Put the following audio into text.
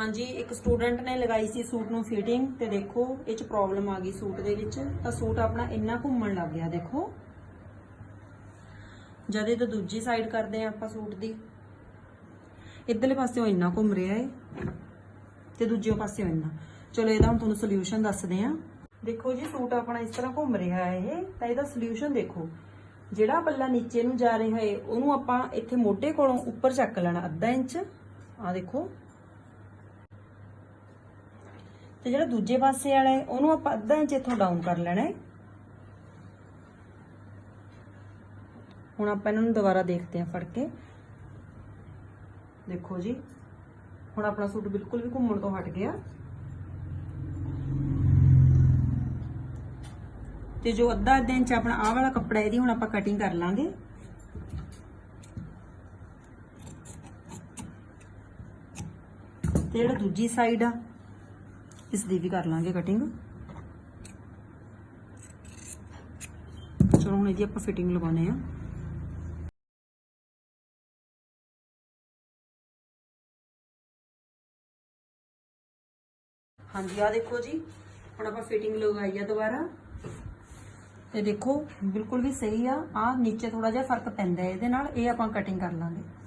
ਹਾਂਜੀ, ਇੱਕ ਸਟੂਡੈਂਟ ਨੇ ਲਗਾਈ ਸੀ ਸੂਟ ਨੂੰ ਫਿਟਿੰਗ ਤੇ ਦੇਖੋ, ਇਹ ਚ ਪ੍ਰੋਬਲਮ ਆ ਗਈ ਸੂਟ ਦੇ ਵਿੱਚ। ਤਾਂ ਸੂਟ ਆਪਣਾ ਇੰਨਾ ਘੁੰਮਣ ਲੱਗ ਗਿਆ, ਦੇਖੋ। ਜਦ ਇਹ ਤਾਂ ਦੂਜੀ ਸਾਈਡ ਕਰਦੇ ਆ ਆਪਾਂ ਸੂਟ ਦੀ। ਇੱਧਰਲੇ ਪਾਸਿਓਂ ਇੰਨਾ ਘੁੰਮ ਰਿਹਾ ਏ, ਤੇ ਦੂਜੇ ਪਾਸਿਓਂ ਇੰਨਾ। ਚਲੋ, ਇਹਦਾ ਹੁਣ ਤੁਹਾਨੂੰ ਸੋਲੂਸ਼ਨ ਦੱਸਦੇ ਆ। ਦੇਖੋ ਜੀ, ਸੂਟ ਆਪਣਾ ਇਸ ਤਰ੍ਹਾਂ ਘੁੰਮ ਰਿਹਾ ਹੈ ਇਹ ਤਾਂ ਇਹਦਾ ਸੋਲੂਸ਼ਨ ਦੇਖੋ। ਜਿਹੜਾ ਪੱਲਾ ਨੀਚੇ ਨੂੰ ਜਾ ਰਿਹਾ ਹੈ ਉਹਨੂੰ ਆਪਾਂ ਇੱਥੇ ਮੋਢੇ ਕੋਲੋਂ ਉੱਪਰ ਚੱਕ ਲੈਣਾ, ਅੱਧਾ ਇੰਚ। ਆ ਦੇਖੋ। ਤੇ ਜਿਹੜਾ ਦੂਜੇ ਪਾਸੇ ਵਾਲਾ ਹੈ, ਉਹਨੂੰ ਆਪਾਂ ਅੱਧਾ ਇੰਚ ਇੱਥੋਂ ਡਾਊਨ ਕਰ ਲੈਣਾ ਹੈ। ਹੁਣ ਆਪਾਂ ਇਹਨਾਂ ਨੂੰ ਦੁਬਾਰਾ ਦੇਖਦੇ ਹਾਂ ਫੜ ਕੇ। ਦੇਖੋ ਜੀ, ਹੁਣ ਆਪਣਾ ਸੂਟ ਬਿਲਕੁਲ ਵੀ ਘੁੰਮਣ ਤੋਂ ਹਟ ਗਿਆ। ਤੇ ਜੋ ਅੱਧਾ ਅੱਧਾ ਇੰਚ ਆਪਣਾ ਆਹ ਵਾਲਾ ਕੱਪੜਾ ਇਹਦੀ ਹੁਣ ਆਪਾਂ ਕਟਿੰਗ ਕਰ ਲਾਂਗੇ। ਤੇ ਜਿਹੜਾ ਦੂਜੀ ਸਾਈਡ ਆ ਇਸ ਦੀ ਵੀ ਕਰ ਲਾਂਗੇ ਕਟਿੰਗ ਚਲੋ ਹੁਣ ਇਹਦੀ ਆਪਾਂ ਫਿਟਿੰਗ ਲਗਾਉਨੇ ਆ। ਹਾਂਜੀ ਆ ਦੇਖੋ ਜੀ, ਹੁਣ ਆਪਾਂ ਫਿਟਿੰਗ ਲਗਾਈ ਆ ਦੁਬਾਰਾ। ਤੇ ਦੇਖੋ, ਬਿਲਕੁਲ ਵੀ ਸਹੀ ਆ। ਆ ਨੀਚੇ ਥੋੜਾ ਜਿਹਾ ਫ਼ਰਕ ਪੈਂਦਾ ਇਹਦੇ ਨਾਲ, ਇਹ ਆਪਾਂ ਕਟਿੰਗ ਕਰ ਲਾਂਗੇ।